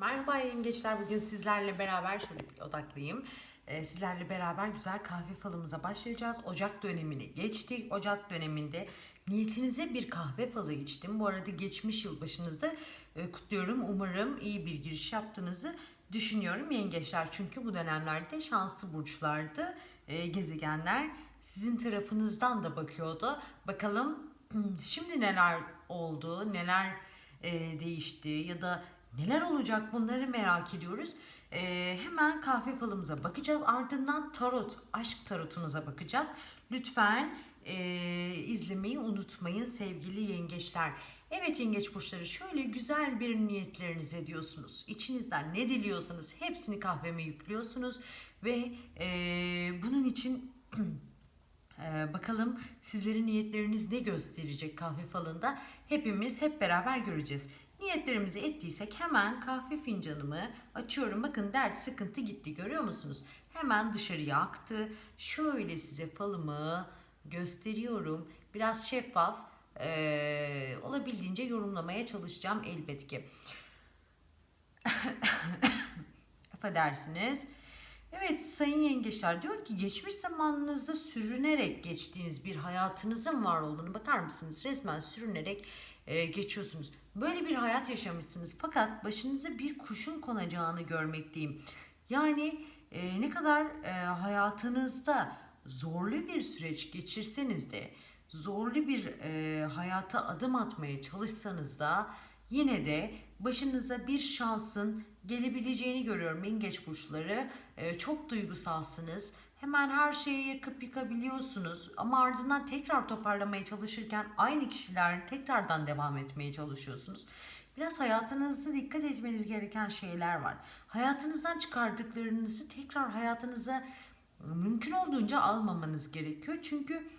Merhaba yengeçler. Bugün sizlerle beraber şöyle bir odaklayayım. Ee, sizlerle beraber güzel kahve falımıza başlayacağız. Ocak dönemini geçtik. Ocak döneminde niyetinize bir kahve falı içtim. Bu arada geçmiş yılbaşınızda e, kutluyorum. Umarım iyi bir giriş yaptığınızı düşünüyorum yengeçler. Çünkü bu dönemlerde şanslı burçlardı. e, gezegenler sizin tarafınızdan da bakıyordu. Bakalım şimdi neler oldu, neler e, değişti ya da neler olacak bunları merak ediyoruz. E, hemen kahve falımıza bakacağız. Ardından tarot, aşk tarotunuza bakacağız. Lütfen e, izlemeyi unutmayın sevgili yengeçler. Evet yengeç burçları şöyle güzel bir niyetleriniz ediyorsunuz. İçinizden ne diliyorsanız hepsini kahveme yüklüyorsunuz ve e, bunun için Ee, bakalım sizlerin niyetleriniz ne gösterecek kahve falında hepimiz hep beraber göreceğiz. Niyetlerimizi ettiysek hemen kahve fincanımı açıyorum. Bakın dert sıkıntı gitti görüyor musunuz? Hemen dışarıya aktı. Şöyle size falımı gösteriyorum. Biraz şeffaf ee, olabildiğince yorumlamaya çalışacağım elbet ki. Affedersiniz. Evet sayın yengeçler diyor ki geçmiş zamanınızda sürünerek geçtiğiniz bir hayatınızın var olduğunu bakar mısınız? Resmen sürünerek e, geçiyorsunuz. Böyle bir hayat yaşamışsınız fakat başınıza bir kuşun konacağını görmekteyim. Yani e, ne kadar e, hayatınızda zorlu bir süreç geçirseniz de zorlu bir e, hayata adım atmaya çalışsanız da yine de başınıza bir şansın gelebileceğini görüyorum yengeç burçları. Ee, çok duygusalsınız. Hemen her şeyi yakıp yıkabiliyorsunuz ama ardından tekrar toparlamaya çalışırken aynı kişiler tekrardan devam etmeye çalışıyorsunuz. Biraz hayatınızda dikkat etmeniz gereken şeyler var. Hayatınızdan çıkardıklarınızı tekrar hayatınıza mümkün olduğunca almamanız gerekiyor. Çünkü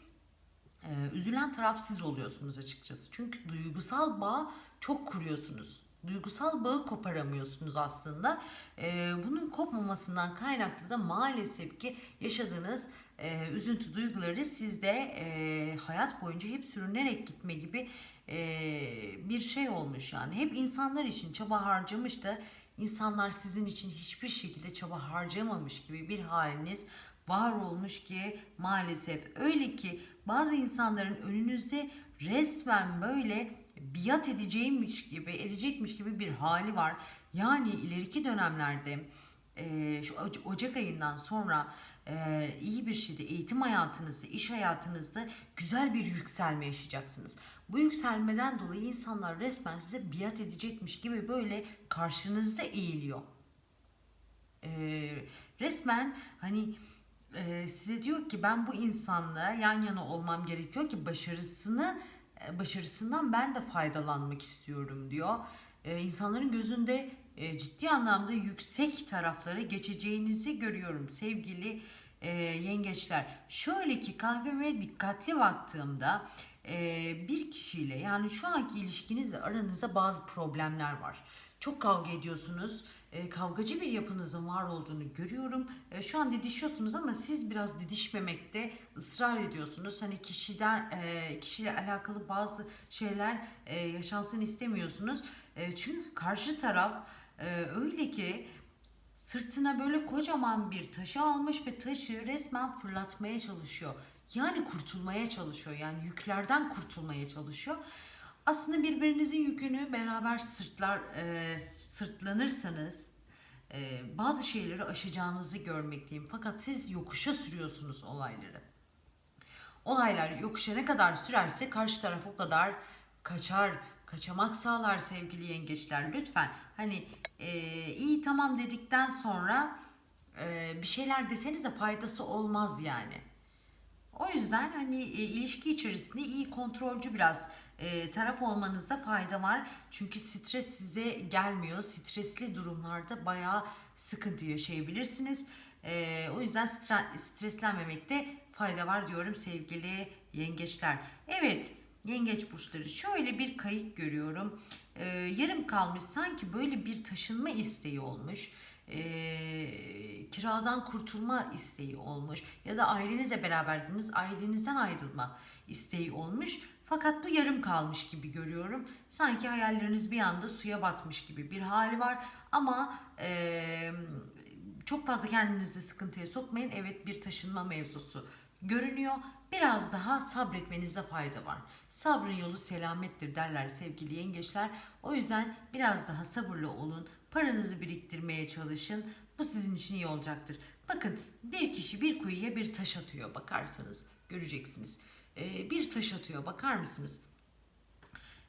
ee, üzülen taraf siz oluyorsunuz açıkçası. Çünkü duygusal bağ çok kuruyorsunuz. Duygusal bağı koparamıyorsunuz aslında. Ee, bunun kopmamasından kaynaklı da maalesef ki yaşadığınız e, üzüntü duyguları sizde e, hayat boyunca hep sürünerek gitme gibi e, bir şey olmuş yani. Hep insanlar için çaba harcamış da insanlar sizin için hiçbir şekilde çaba harcamamış gibi bir haliniz var olmuş ki maalesef öyle ki bazı insanların önünüzde resmen böyle biat edeceğimmiş gibi edecekmiş gibi bir hali var. Yani ileriki dönemlerde e, şu Oc- Ocak ayından sonra e, iyi bir şeyde eğitim hayatınızda, iş hayatınızda güzel bir yükselme yaşayacaksınız. Bu yükselmeden dolayı insanlar resmen size biat edecekmiş gibi böyle karşınızda eğiliyor. E, resmen hani e, size diyor ki ben bu insanla yan yana olmam gerekiyor ki başarısını başarısından ben de faydalanmak istiyorum diyor. E, insanların gözünde e, ciddi anlamda yüksek taraflara geçeceğinizi görüyorum sevgili e, yengeçler. Şöyle ki kahveme dikkatli baktığımda e, bir kişiyle yani şu anki ilişkinizle aranızda bazı problemler var. Çok kavga ediyorsunuz. E, kavgacı bir yapınızın var olduğunu görüyorum. E, şu an didişiyorsunuz ama siz biraz didişmemekte ısrar ediyorsunuz. Hani kişiden e, kişiyle alakalı bazı şeyler e, yaşansın istemiyorsunuz. Çünkü karşı taraf öyle ki sırtına böyle kocaman bir taşı almış ve taşı resmen fırlatmaya çalışıyor. Yani kurtulmaya çalışıyor. Yani yüklerden kurtulmaya çalışıyor. Aslında birbirinizin yükünü beraber sırtlar e, sırtlanırsanız e, bazı şeyleri aşacağınızı görmekteyim. Fakat siz yokuşa sürüyorsunuz olayları. Olaylar yokuşa ne kadar sürerse karşı taraf o kadar kaçar, kaçamak sağlar sevgili yengeçler. Lütfen hani e, iyi tamam dedikten sonra e, bir şeyler deseniz de faydası olmaz yani. O yüzden hani e, ilişki içerisinde iyi kontrolcü biraz e, taraf olmanızda fayda var. Çünkü stres size gelmiyor. Stresli durumlarda bayağı sıkıntı yaşayabilirsiniz. E, o yüzden stre- streslenmemekte fayda var diyorum sevgili yengeçler. Evet yengeç burçları şöyle bir kayık görüyorum. E, yarım kalmış sanki böyle bir taşınma isteği olmuş e, kiradan kurtulma isteği olmuş ya da ailenizle beraberdiniz ailenizden ayrılma isteği olmuş Fakat bu yarım kalmış gibi görüyorum. Sanki hayalleriniz bir anda suya batmış gibi bir hali var. Ama eee, çok fazla kendinizi sıkıntıya sokmayın. Evet bir taşınma mevzusu görünüyor. Biraz daha sabretmenize fayda var. Sabrın yolu selamettir derler sevgili yengeçler. O yüzden biraz daha sabırlı olun. Paranızı biriktirmeye çalışın. Bu sizin için iyi olacaktır. Bakın bir kişi bir kuyuya bir taş atıyor bakarsanız göreceksiniz. Ee, bir taş atıyor bakar mısınız?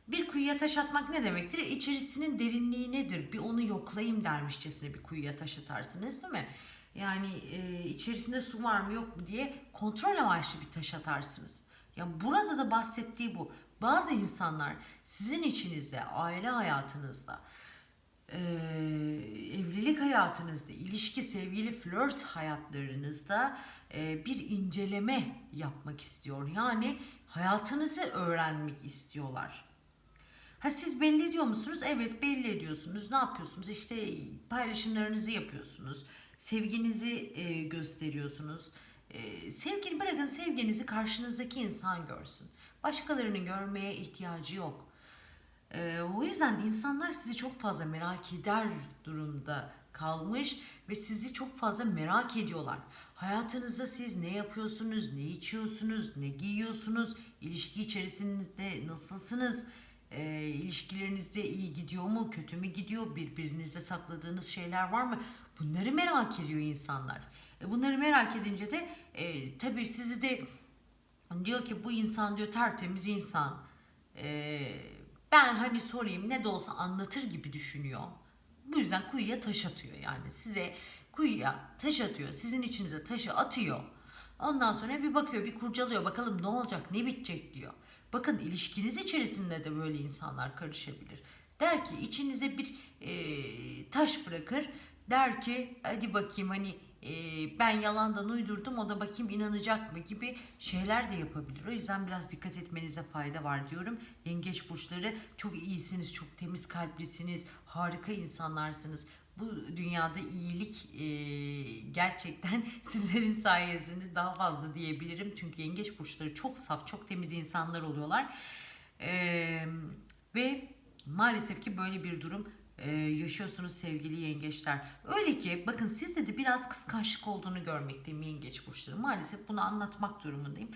Bir kuyuya taş atmak ne demektir? İçerisinin derinliği nedir? Bir onu yoklayayım dermişçesine bir kuyuya taş atarsınız değil mi? Yani e, içerisinde su var mı yok mu diye kontrol amaçlı bir taş atarsınız. Ya burada da bahsettiği bu. Bazı insanlar sizin içinizde, aile hayatınızda, e, evlilik hayatınızda, ilişki, sevgili, flört hayatlarınızda e, bir inceleme yapmak istiyor. Yani hayatınızı öğrenmek istiyorlar. Ha siz belli ediyor musunuz? Evet belli ediyorsunuz. Ne yapıyorsunuz? İşte paylaşımlarınızı yapıyorsunuz. Sevginizi e, gösteriyorsunuz. E, sevgini bırakın sevginizi karşınızdaki insan görsün. Başkalarının görmeye ihtiyacı yok. E, o yüzden insanlar sizi çok fazla merak eder durumda kalmış ve sizi çok fazla merak ediyorlar. Hayatınızda siz ne yapıyorsunuz, ne içiyorsunuz, ne giyiyorsunuz, ilişki içerisinde nasılsınız? E, ilişkilerinizde iyi gidiyor mu, kötü mü gidiyor, birbirinizde sakladığınız şeyler var mı? Bunları merak ediyor insanlar. E, bunları merak edince de e, tabii sizi de diyor ki bu insan diyor tertemiz insan. E, ben hani sorayım ne de olsa anlatır gibi düşünüyor. Bu yüzden kuyuya taş atıyor yani size kuyuya taş atıyor. Sizin içinize taşı atıyor. Ondan sonra bir bakıyor bir kurcalıyor bakalım ne olacak ne bitecek diyor. Bakın ilişkiniz içerisinde de böyle insanlar karışabilir. Der ki içinize bir e, taş bırakır. Der ki hadi bakayım hani ben yalandan uydurdum o da bakayım inanacak mı gibi şeyler de yapabilir. O yüzden biraz dikkat etmenize fayda var diyorum. Yengeç burçları çok iyisiniz, çok temiz kalplisiniz, harika insanlarsınız. Bu dünyada iyilik e, gerçekten sizlerin sayesinde daha fazla diyebilirim. Çünkü yengeç burçları çok saf, çok temiz insanlar oluyorlar. E, ve maalesef ki böyle bir durum e, yaşıyorsunuz sevgili yengeçler. Öyle ki bakın sizde de biraz kıskançlık olduğunu görmekteyim yengeç burçları. Maalesef bunu anlatmak durumundayım.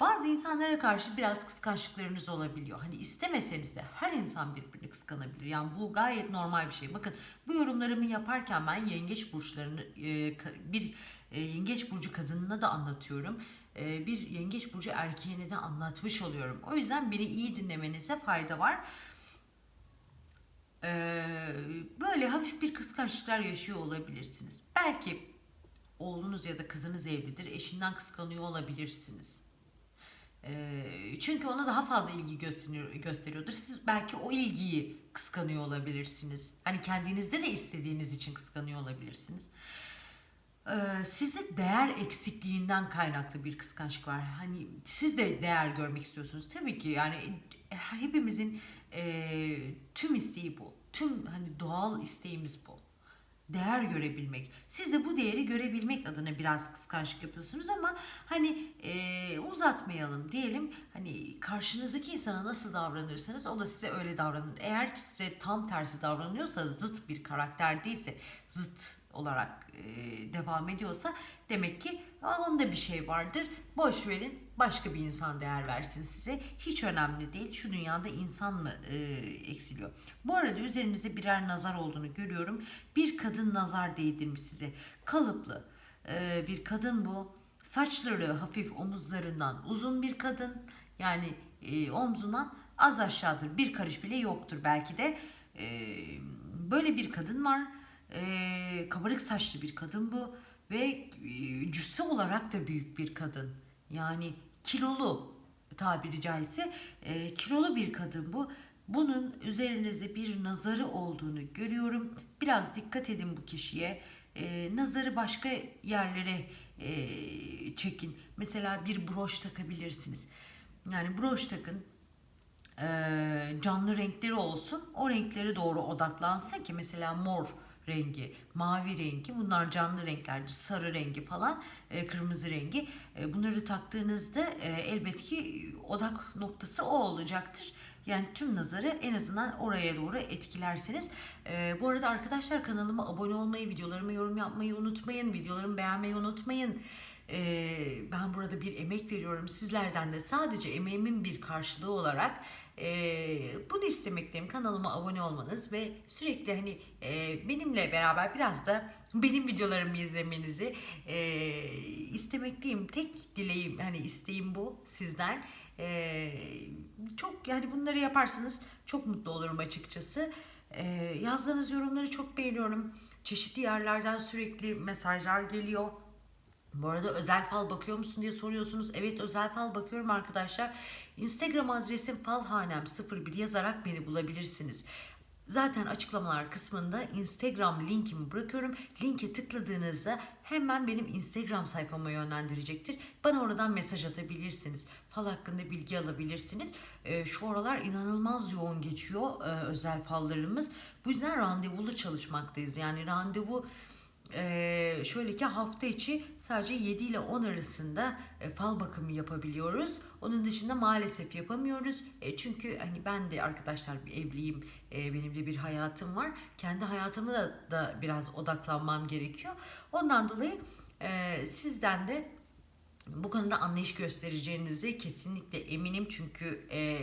Bazı insanlara karşı biraz kıskançlıklarınız olabiliyor. Hani istemeseniz de her insan birbirini kıskanabilir. Yani bu gayet normal bir şey. Bakın bu yorumlarımı yaparken ben yengeç burçlarını e, bir e, yengeç burcu kadınına da anlatıyorum. Bir yengeç burcu erkeğine de anlatmış oluyorum. O yüzden beni iyi dinlemenize fayda var. Böyle hafif bir kıskançlıklar yaşıyor olabilirsiniz. Belki oğlunuz ya da kızınız evlidir, eşinden kıskanıyor olabilirsiniz. Ee, çünkü ona daha fazla ilgi gösteriyor, gösteriyordur. Siz belki o ilgiyi kıskanıyor olabilirsiniz. Hani kendinizde de istediğiniz için kıskanıyor olabilirsiniz. Ee, sizde değer eksikliğinden kaynaklı bir kıskançlık var. Hani siz de değer görmek istiyorsunuz. Tabii ki yani hepimizin e, tüm isteği bu. Tüm hani doğal isteğimiz bu. Değer görebilmek. Siz de bu değeri görebilmek adına biraz kıskançlık yapıyorsunuz ama hani e, uzatmayalım diyelim. Hani karşınızdaki insana nasıl davranırsanız o da size öyle davranır. Eğer ki size tam tersi davranıyorsa zıt bir karakter değilse zıt olarak e, devam ediyorsa demek ki "Aa, onda bir şey vardır. Boş verin başka bir insan değer versin size. Hiç önemli değil. Şu dünyada insan mı e, eksiliyor? Bu arada üzerinizde birer nazar olduğunu görüyorum. Bir kadın nazar değdirmiş size. Kalıplı e, bir kadın bu. Saçları hafif omuzlarından uzun bir kadın. Yani e, omzundan az aşağıdır. Bir karış bile yoktur belki de. E, böyle bir kadın var. E, kabarık saçlı bir kadın bu. Ve e, cüsse olarak da büyük bir kadın. Yani kilolu tabiri caizse e, kilolu bir kadın bu. Bunun üzerinize bir nazarı olduğunu görüyorum. Biraz dikkat edin bu kişiye. E, nazarı başka yerlere e, çekin. Mesela bir broş takabilirsiniz. Yani broş takın. e, canlı renkleri olsun. O renklere doğru odaklansın ki mesela mor rengi, mavi rengi bunlar canlı renklerdir. Sarı rengi falan, e, kırmızı rengi. E, bunları taktığınızda e, elbette ki odak noktası o olacaktır. Yani tüm nazarı en azından oraya doğru etkilersiniz. E, bu arada arkadaşlar kanalıma abone olmayı, videolarıma yorum yapmayı unutmayın. Videolarımı beğenmeyi unutmayın. Ee, ben burada bir emek veriyorum. Sizlerden de sadece emeğimin bir karşılığı olarak e, bunu istemekteyim kanalıma abone olmanız ve sürekli hani e, benimle beraber biraz da benim videolarımı izlemenizi e, istemekteyim tek dileğim hani isteğim bu sizden. E, çok yani bunları yaparsanız çok mutlu olurum açıkçası. E, yazdığınız yorumları çok beğeniyorum. Çeşitli yerlerden sürekli mesajlar geliyor bu arada özel fal bakıyor musun diye soruyorsunuz. Evet özel fal bakıyorum arkadaşlar. Instagram adresim falhanem01 yazarak beni bulabilirsiniz. Zaten açıklamalar kısmında Instagram linkimi bırakıyorum. Linke tıkladığınızda hemen benim Instagram sayfama yönlendirecektir. Bana oradan mesaj atabilirsiniz. Fal hakkında bilgi alabilirsiniz. Ee, şu aralar inanılmaz yoğun geçiyor e, özel fallarımız. Bu yüzden randevulu çalışmaktayız. Yani randevu ee, şöyle ki hafta içi sadece 7 ile 10 arasında e, fal bakımı yapabiliyoruz. Onun dışında maalesef yapamıyoruz. E, çünkü hani ben de arkadaşlar evliyim. E, benim de bir hayatım var. Kendi hayatıma da, da biraz odaklanmam gerekiyor. Ondan dolayı e, sizden de bu konuda anlayış göstereceğinizi kesinlikle eminim. Çünkü e,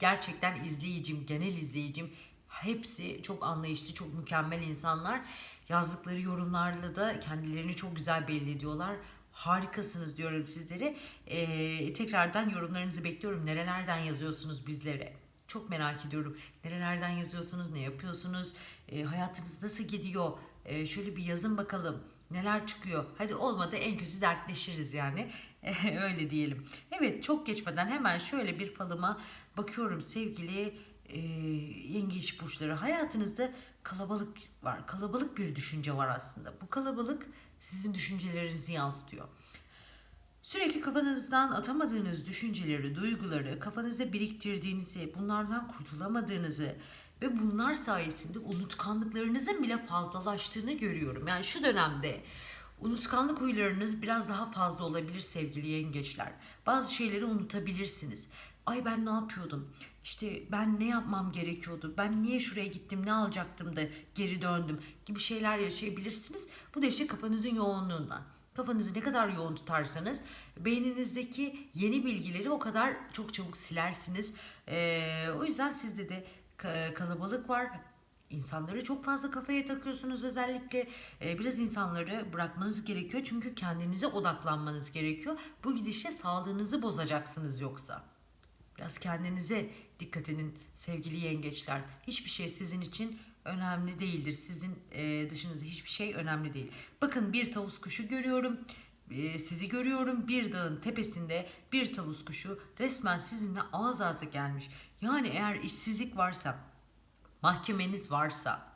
gerçekten izleyicim, genel izleyicim hepsi çok anlayışlı, çok mükemmel insanlar. Yazdıkları yorumlarla da kendilerini çok güzel belli ediyorlar. Harikasınız diyorum sizlere. Ee, tekrardan yorumlarınızı bekliyorum. Nerelerden yazıyorsunuz bizlere? Çok merak ediyorum. Nerelerden yazıyorsunuz? Ne yapıyorsunuz? Ee, hayatınız nasıl gidiyor? Ee, şöyle bir yazın bakalım. Neler çıkıyor? Hadi olmadı en kötü dertleşiriz yani. Öyle diyelim. Evet çok geçmeden hemen şöyle bir falıma bakıyorum sevgili e, yengeç burçları. Hayatınızda kalabalık var. Kalabalık bir düşünce var aslında. Bu kalabalık sizin düşüncelerinizi yansıtıyor. Sürekli kafanızdan atamadığınız düşünceleri, duyguları, kafanızda biriktirdiğinizi, bunlardan kurtulamadığınızı ve bunlar sayesinde unutkanlıklarınızın bile fazlalaştığını görüyorum. Yani şu dönemde unutkanlık huylarınız biraz daha fazla olabilir sevgili yengeçler. Bazı şeyleri unutabilirsiniz. Ay ben ne yapıyordum? İşte ben ne yapmam gerekiyordu? Ben niye şuraya gittim? Ne alacaktım da geri döndüm? Gibi şeyler yaşayabilirsiniz. Bu da işte kafanızın yoğunluğundan. Kafanızı ne kadar yoğun tutarsanız beyninizdeki yeni bilgileri o kadar çok çabuk silersiniz. Ee, o yüzden sizde de kalabalık var. İnsanları çok fazla kafaya takıyorsunuz özellikle. Ee, biraz insanları bırakmanız gerekiyor çünkü kendinize odaklanmanız gerekiyor. Bu gidişle sağlığınızı bozacaksınız yoksa. Biraz kendinize dikkat edin sevgili yengeçler. Hiçbir şey sizin için önemli değildir. Sizin e, dışınızda hiçbir şey önemli değil. Bakın bir tavus kuşu görüyorum. E, sizi görüyorum. Bir dağın tepesinde bir tavus kuşu resmen sizinle ağız ağza gelmiş. Yani eğer işsizlik varsa, mahkemeniz varsa,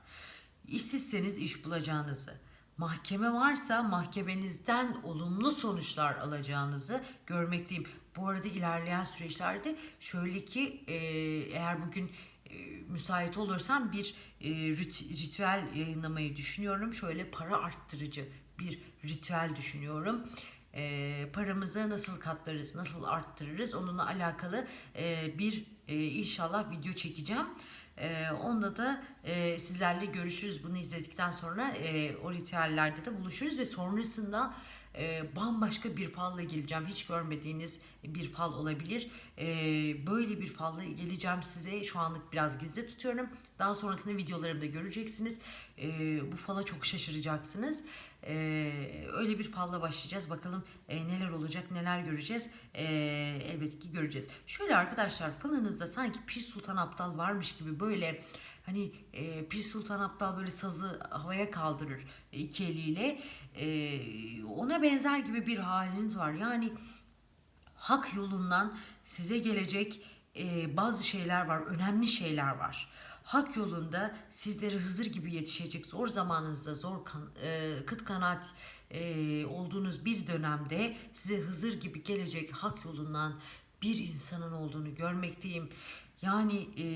işsizseniz iş bulacağınızı, mahkeme varsa mahkemenizden olumlu sonuçlar alacağınızı görmekteyim. Bu arada ilerleyen süreçlerde şöyle ki e, eğer bugün e, müsait olursam bir e, ritüel yayınlamayı düşünüyorum. Şöyle para arttırıcı bir ritüel düşünüyorum. E, paramızı nasıl katlarız, nasıl arttırırız onunla alakalı e, bir e, inşallah video çekeceğim. E, onda da e, sizlerle görüşürüz. Bunu izledikten sonra e, o ritüellerde de buluşuruz ve sonrasında e, bambaşka bir falla geleceğim. Hiç görmediğiniz bir fal olabilir. E, böyle bir falla geleceğim size. Şu anlık biraz gizli tutuyorum. Daha sonrasında videolarımda göreceksiniz. E, bu fala çok şaşıracaksınız. E, öyle bir falla başlayacağız. Bakalım e, neler olacak, neler göreceğiz. E, elbette ki göreceğiz. Şöyle arkadaşlar falınızda sanki Pir Sultan Aptal varmış gibi böyle Hani e, Pir Sultan Abdal böyle sazı havaya kaldırır iki eliyle. E, ona benzer gibi bir haliniz var. Yani hak yolundan size gelecek e, bazı şeyler var, önemli şeyler var. Hak yolunda sizlere Hızır gibi yetişecek zor zamanınızda zor kan, e, kıt kanaat e, olduğunuz bir dönemde size Hızır gibi gelecek hak yolundan bir insanın olduğunu görmekteyim. Yani e,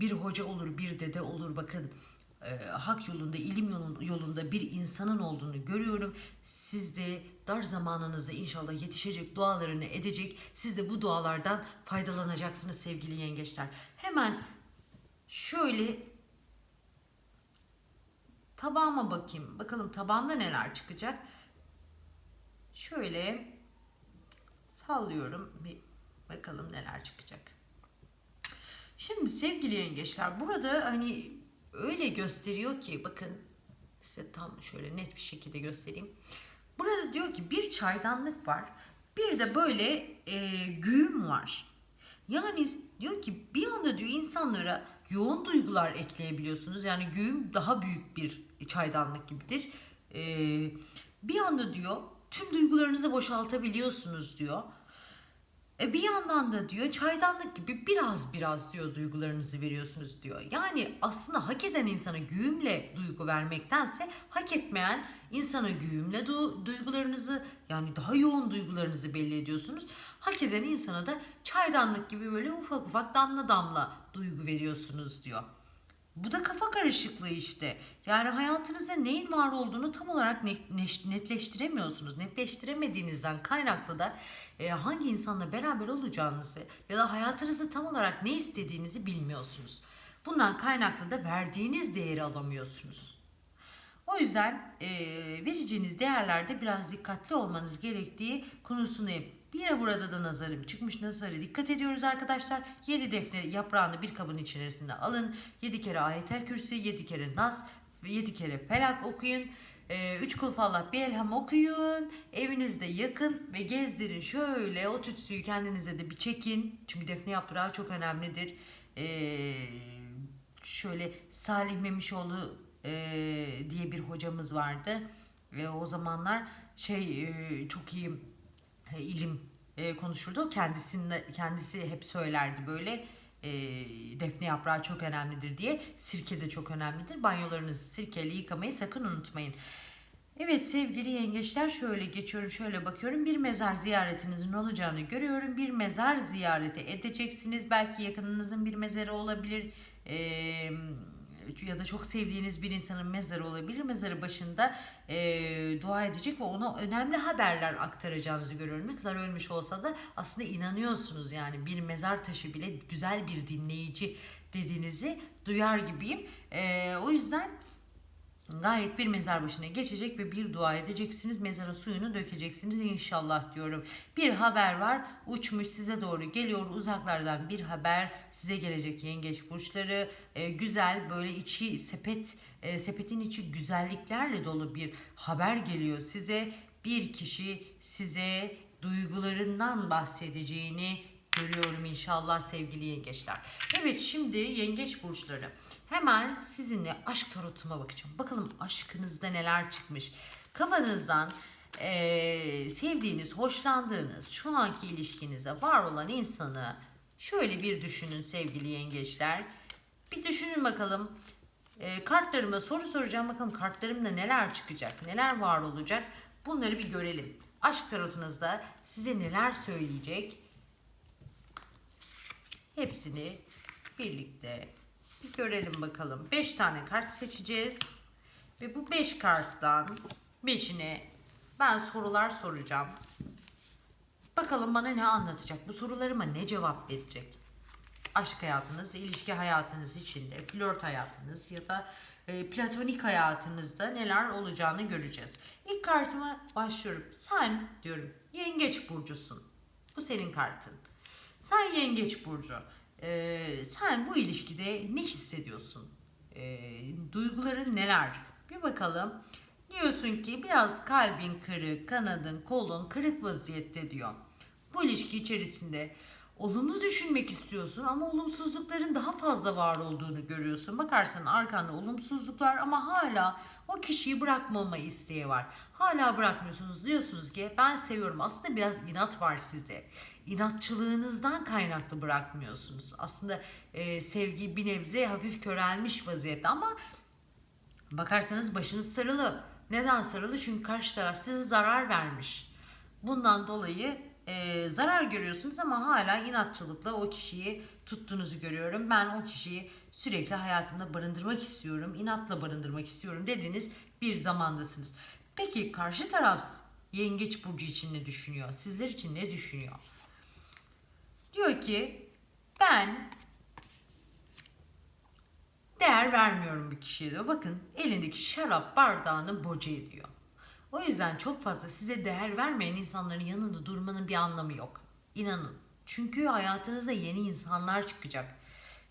bir hoca olur, bir dede olur bakın. e, hak yolunda, ilim yolun- yolunda bir insanın olduğunu görüyorum. Siz de dar zamanınızda inşallah yetişecek dualarını edecek. Siz de bu dualardan faydalanacaksınız sevgili yengeçler. Hemen şöyle tabağıma bakayım. Bakalım tabağımda neler çıkacak. Şöyle sallıyorum. Bir bakalım neler çıkacak. Şimdi sevgili yengeçler burada hani öyle gösteriyor ki bakın size tam şöyle net bir şekilde göstereyim. Burada diyor ki bir çaydanlık var. Bir de böyle e, güğüm var. Yani diyor ki bir anda diyor insanlara yoğun duygular ekleyebiliyorsunuz. Yani güğüm daha büyük bir çaydanlık gibidir. E, bir anda diyor tüm duygularınızı boşaltabiliyorsunuz diyor. E bir yandan da diyor çaydanlık gibi biraz biraz diyor duygularınızı veriyorsunuz diyor. Yani aslında hak eden insana güğümle duygu vermektense hak etmeyen insana güğümle du- duygularınızı yani daha yoğun duygularınızı belli ediyorsunuz. Hak eden insana da çaydanlık gibi böyle ufak ufak damla damla duygu veriyorsunuz diyor. Bu da kafa karışıklığı işte. Yani hayatınızda neyin var olduğunu tam olarak netleştiremiyorsunuz. Netleştiremediğinizden kaynaklı da e, hangi insanla beraber olacağınızı ya da hayatınızda tam olarak ne istediğinizi bilmiyorsunuz. Bundan kaynaklı da verdiğiniz değeri alamıyorsunuz. O yüzden e, vereceğiniz değerlerde biraz dikkatli olmanız gerektiği konusundayım. Yine burada da nazarım çıkmış. Nazara dikkat ediyoruz arkadaşlar. 7 defne yaprağını bir kabın içerisinde alın. 7 kere ayetel kürsi, 7 kere nas, 7 kere felak okuyun. 3 kul fallah bir elham okuyun. Evinizde yakın ve gezdirin. Şöyle o tütsüyü kendinize de bir çekin. Çünkü defne yaprağı çok önemlidir. Eee şöyle Salih Memişoğlu e, diye bir hocamız vardı. E, o zamanlar şey e, çok iyi ilim e, konuşurdu. Kendisinde kendisi hep söylerdi böyle. E, defne yaprağı çok önemlidir diye. Sirke de çok önemlidir. Banyolarınızı sirkeyle yıkamayı sakın unutmayın. Evet sevgili yengeçler şöyle geçiyorum şöyle bakıyorum bir mezar ziyaretinizin olacağını görüyorum bir mezar ziyareti edeceksiniz belki yakınınızın bir mezarı olabilir Ee, ya da çok sevdiğiniz bir insanın mezarı olabilir. Mezarı başında ee, dua edecek ve ona önemli haberler aktaracağınızı görüyorum. Ne kadar ölmüş olsa da aslında inanıyorsunuz yani. Bir mezar taşı bile güzel bir dinleyici dediğinizi duyar gibiyim. Ee, o yüzden Gayet bir mezar başına geçecek ve bir dua edeceksiniz. Mezarın suyunu dökeceksiniz inşallah diyorum. Bir haber var. Uçmuş size doğru geliyor. Uzaklardan bir haber size gelecek yengeç burçları. Ee, güzel böyle içi sepet e, sepetin içi güzelliklerle dolu bir haber geliyor size. Bir kişi size duygularından bahsedeceğini görüyorum inşallah sevgili yengeçler. Evet şimdi yengeç burçları. Hemen sizinle aşk tarotuma bakacağım. Bakalım aşkınızda neler çıkmış. Kafanızdan eee, sevdiğiniz, hoşlandığınız, şu anki ilişkinizde var olan insanı şöyle bir düşünün sevgili yengeçler. Bir düşünün bakalım. Eee kartlarıma soru soracağım. Bakalım kartlarımda neler çıkacak, neler var olacak. Bunları bir görelim. Aşk tarotunuzda size neler söyleyecek? Hepsini birlikte bir görelim bakalım. 5 tane kart seçeceğiz. Ve bu 5 karttan 5'ine ben sorular soracağım. Bakalım bana ne anlatacak? Bu sorularıma ne cevap verecek? Aşk hayatınız, ilişki hayatınız içinde, flört hayatınız ya da e, platonik hayatınızda neler olacağını göreceğiz. İlk kartıma başlıyorum. Sen diyorum yengeç burcusun. Bu senin kartın. Sen yengeç burcu. Ee, sen bu ilişkide ne hissediyorsun? Ee, duyguların neler? Bir bakalım. Diyorsun ki biraz kalbin kırık, kanadın, kolun kırık vaziyette diyor. Bu ilişki içerisinde olumlu düşünmek istiyorsun ama olumsuzlukların daha fazla var olduğunu görüyorsun. Bakarsan arkanda olumsuzluklar ama hala o kişiyi bırakmama isteği var. Hala bırakmıyorsunuz. Diyorsunuz ki ben seviyorum. Aslında biraz inat var sizde. İnatçılığınızdan kaynaklı bırakmıyorsunuz. Aslında e, sevgi bir nebze hafif körelmiş vaziyette ama Bakarsanız başınız sarılı. Neden sarılı? Çünkü karşı taraf size zarar vermiş. Bundan dolayı e, zarar görüyorsunuz ama hala inatçılıkla o kişiyi tuttuğunuzu görüyorum. Ben o kişiyi sürekli hayatımda barındırmak istiyorum, inatla barındırmak istiyorum dediğiniz bir zamandasınız. Peki karşı taraf Yengeç burcu için ne düşünüyor? Sizler için ne düşünüyor? Diyor ki ben değer vermiyorum bir kişiye diyor. Bakın elindeki şarap bardağını boca ediyor. O yüzden çok fazla size değer vermeyen insanların yanında durmanın bir anlamı yok. İnanın. Çünkü hayatınıza yeni insanlar çıkacak.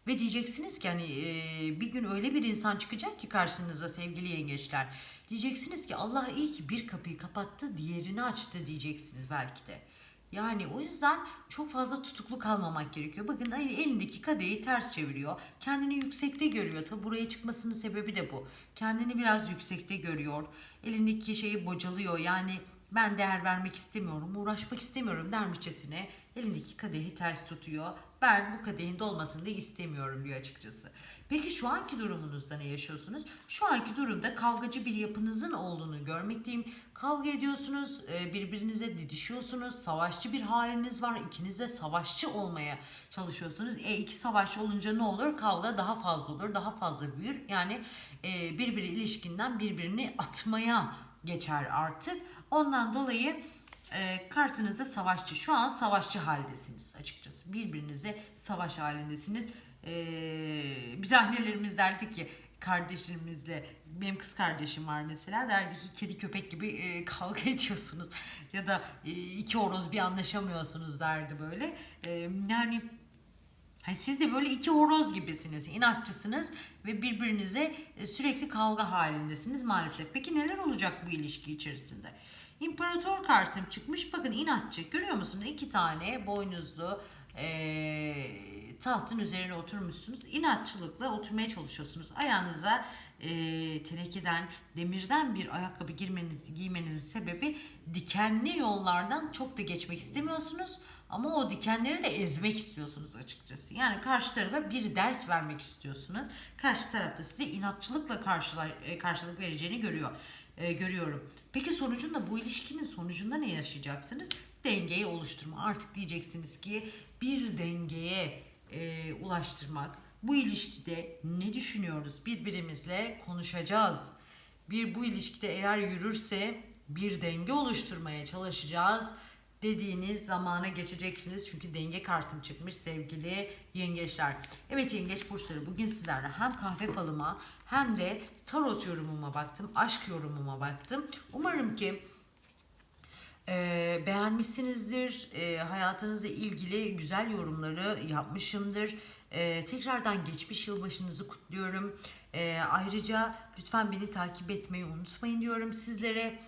Ve diyeceksiniz ki hani e, bir gün öyle bir insan çıkacak ki karşınıza sevgili yengeçler. Diyeceksiniz ki Allah iyi ki bir kapıyı kapattı diğerini açtı diyeceksiniz belki de. Yani o yüzden çok fazla tutuklu kalmamak gerekiyor. Bakın hani elindeki kadeyi ters çeviriyor. Kendini yüksekte görüyor. Tabi buraya çıkmasının sebebi de bu. Kendini biraz yüksekte görüyor. Elindeki şeyi bocalıyor. Yani ben değer vermek istemiyorum, uğraşmak istemiyorum dermişçesine elindeki kadehi ters tutuyor. Ben bu kadehin dolmasını da istemiyorum diyor açıkçası. Peki şu anki durumunuzda ne yaşıyorsunuz? Şu anki durumda kavgacı bir yapınızın olduğunu görmekteyim. Kavga ediyorsunuz, e, birbirinize didişiyorsunuz, savaşçı bir haliniz var. İkiniz de savaşçı olmaya çalışıyorsunuz. E iki savaşçı olunca ne olur? Kavga daha fazla olur, daha fazla büyür. Yani e, birbiri ilişkinden birbirini atmaya geçer artık. Ondan dolayı e, kartınızda savaşçı. Şu an savaşçı haldesiniz açıkçası. Birbirinizle savaş halindesiniz. E, biz annelerimiz derdik ki kardeşlerimizle benim kız kardeşim var mesela derdi ki kedi köpek gibi e, kavga ediyorsunuz ya da e, iki horoz bir anlaşamıyorsunuz derdi böyle. E, yani Hani siz de böyle iki horoz gibisiniz, inatçısınız ve birbirinize e, sürekli kavga halindesiniz maalesef. Peki neler olacak bu ilişki içerisinde? İmparator kartım çıkmış. Bakın inatçı. Görüyor musunuz? İki tane boynuzlu e, tahtın üzerine oturmuşsunuz. İnatçılıkla oturmaya çalışıyorsunuz. Ayağınıza e, tenekeden, demirden bir ayakkabı girmeniz, giymenizin sebebi dikenli yollardan çok da geçmek istemiyorsunuz. Ama o dikenleri de ezmek istiyorsunuz açıkçası. Yani karşı tarafa bir ders vermek istiyorsunuz. Karşı tarafta size inatçılıkla karşıla, e, karşılık vereceğini görüyor e, görüyorum. Peki sonucunda bu ilişkinin sonucunda ne yaşayacaksınız? Dengeyi oluşturma. Artık diyeceksiniz ki bir dengeye e, ulaştırmak. Bu ilişkide ne düşünüyoruz? Birbirimizle konuşacağız. Bir bu ilişkide eğer yürürse bir denge oluşturmaya çalışacağız dediğiniz zamana geçeceksiniz. Çünkü denge kartım çıkmış sevgili yengeçler. Evet yengeç burçları bugün sizlerle hem kahve falıma hem de tarot yorumuma baktım. Aşk yorumuma baktım. Umarım ki e, beğenmişsinizdir. E, hayatınızla ilgili güzel yorumları yapmışımdır. E, tekrardan geçmiş yılbaşınızı kutluyorum. E, ayrıca lütfen beni takip etmeyi unutmayın diyorum sizlere.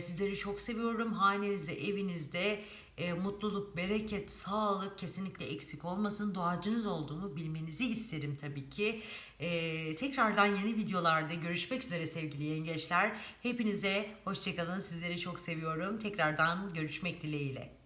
Sizleri çok seviyorum. Hanenizde, evinizde e, mutluluk, bereket, sağlık kesinlikle eksik olmasın. Doğacınız olduğumu bilmenizi isterim tabii ki. E, tekrardan yeni videolarda görüşmek üzere sevgili yengeçler. Hepinize hoşçakalın. Sizleri çok seviyorum. Tekrardan görüşmek dileğiyle.